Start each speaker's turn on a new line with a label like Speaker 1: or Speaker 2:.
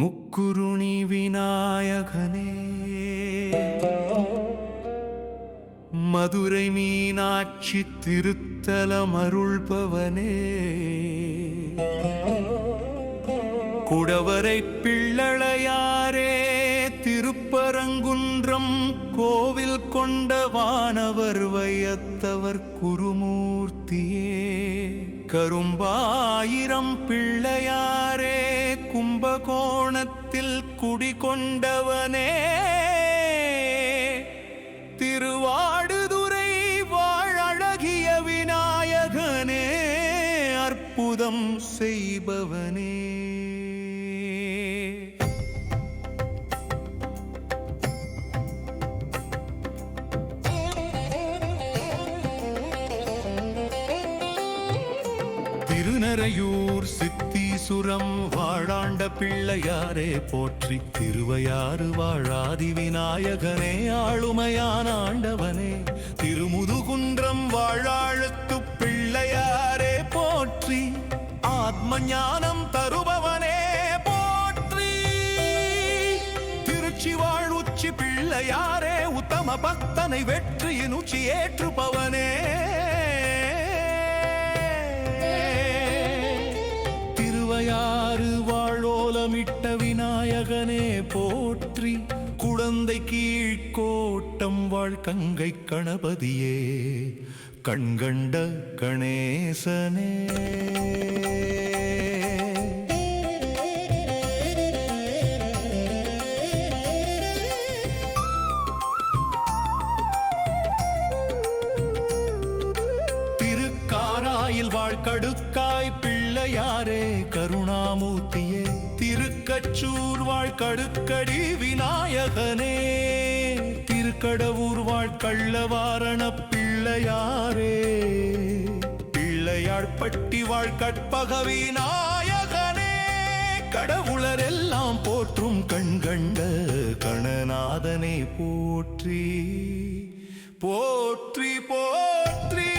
Speaker 1: முக்குருணி விநாயகனே மதுரை மீனாட்சி திருத்தலம் அருள்பவனே. குடவரை பிள்ளளையாரே திருப்பரங்குன்றம் கோவில் கொண்ட வானவர் வையத்தவர் குருமூர்த்தியே. கரும்பாயிரம் பிள்ளையாரே கும்பகோணத்தில் குடிகொண்டவனே. திருவாடுதுறை வாழழகிய விநாயகனே அற்புதம் செய்பவனே. திருநரையூர் சித்தீசுரம் வாழாண்ட பிள்ளையாரே போற்றி திருவையாறு வாழாதி விநாயகனே ஆளுமையான ஆண்டவனே. திருமுதுகுன்றம் வாழாழுத்து பிள்ளையாரே போற்றி ஆத்ம ஞானம் தருபவனே போற்றி. திருச்சி வாழ் உச்சி பிள்ளையாரே உத்தம பக்தனை வெற்றியின் உச்சி ஏற்றுபவனே. விட்ட விநாயகனே போற்றி குழந்தை கீழ்கோட்டம் வாழ் கங்கை கணபதியே கண்கண்ட கணேசனே. திருக்காராயில் வாழ்கடுக்காய் பிள்ளையாரே கருணாமூர்த்தியே திருக்கச்சூர் வாழ்கடுக்கடி விநாயகனே. திருக்கடவூர் வாழ்கள்ளவாரண பிள்ளையாரே. பிள்ளையாழ்பட்டி வாழ்கற்பக விநாயகனே. கடவுளர் எல்லாம் போற்றும் கண்கண்ட கணநாதனை போற்றி. போற்றி போற்றி.